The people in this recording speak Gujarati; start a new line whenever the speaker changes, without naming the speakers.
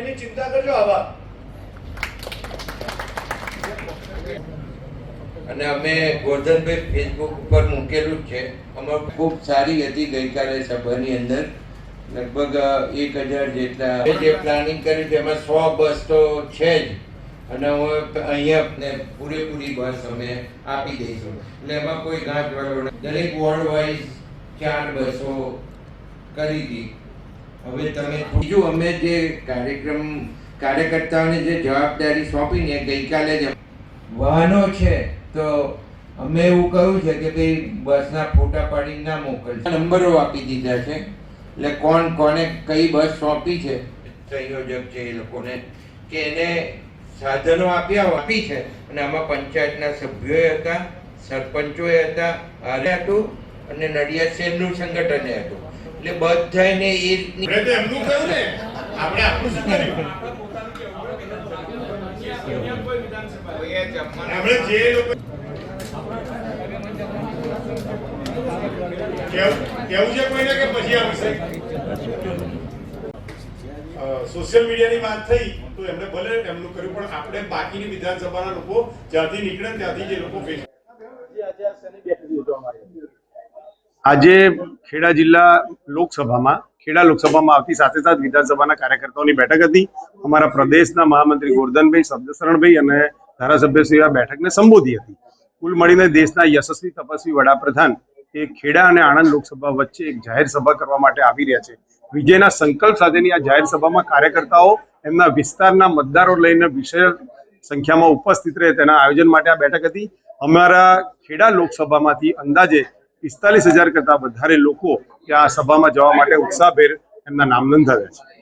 એની ચિંતા કરજો આવા
અને અમે ગોરધનભાઈ ફેસબુક ઉપર મૂકેલું છે. અમારું ખૂબ સારી હતી ગઈકાલે સભાની અંદર. લગભગ એક હજાર જેટલા જે પ્લાનિંગ કરી એમાં સો બસ તો છે જ. અને હું અહીંયા પૂરેપૂરી બસ અમે આપી દઈશું. એટલે એમાં કોઈ ગાંઠ વાળો દરેક વોર્ડ વાઇઝ ચાર બસો કરી હતી. હવે તમે બીજું અમે જે કાર્યક્રમ કાર્યકર્તાઓને જે જવાબદારી સોંપીને ગઈકાલે જ વાહનો છે તો અમે એવું કહ્યું છે કે ભાઈ બસના ફોટા પાડીને ના મોકલશે. નંબરો આપી દીધા છે. એટલે કોણ કોને કઈ બસ સોંપી છે? સંયોજક છે એ લોકોને કે એને સાધનો આપ્યા આપી છે. અને આમાં પંચાયતના સભ્યોએ હતા સરપંચોએ હતા આરે હતું અને નડિયાદ શહેરનું સંગઠન હતું. એટલે બધાને એ રીતની
એમનું કહ્યું ને આપણે આપણું શું કર્યું? આપણે જે લોકો કેવું કેવું છે કોઈને કે પછી આવશે સોશિયલ મીડિયાની વાત થઈ તો એમણે ભલે એમનું કર્યું પણ આપણે બાકીની વિધાનસભાના લોકો જ્યાંથી નીકળે ત્યાંથી જે લોકો ફેસ
આજે ખેડા જિલ્લા લોકસભામાં, ખેડા લોકસભામાં આવતી સાથે સાથે વિધાનસભાના કાર્યકર્તાઓની બેઠક હતી. અમારા પ્રદેશના મહામંત્રી ગોરધનભાઈ, શબ્દશરણભાઈ અને ધારાસભ્યશ્રી આ બેઠકને સંબોધી હતી. કુલ મળીને દેશના યશસ્વી તપસ્વી વડાપ્રધાન એ ખેડા અને આણંદ લોકસભા વચ્ચે એક જાહેર સભા કરવા માટે આવી રહ્યા છે. વિજયના સંકલ્પ સાથેની આ જાહેર સભામાં કાર્યકર્તાઓ એમના વિસ્તારના મતદારો લઈને વિશેષ સંખ્યામાં ઉપસ્થિત રહે તેના આયોજન માટે આ બેઠક હતી. અમારા ખેડા લોકસભામાંથી અંદાજે પિસ્તાલીસ હજાર કરતાં વધારે લોકો ત્યાં સભામાં જવા માટે ઉત્સાહભેર એમના નામ નોંધાવ્યા છે.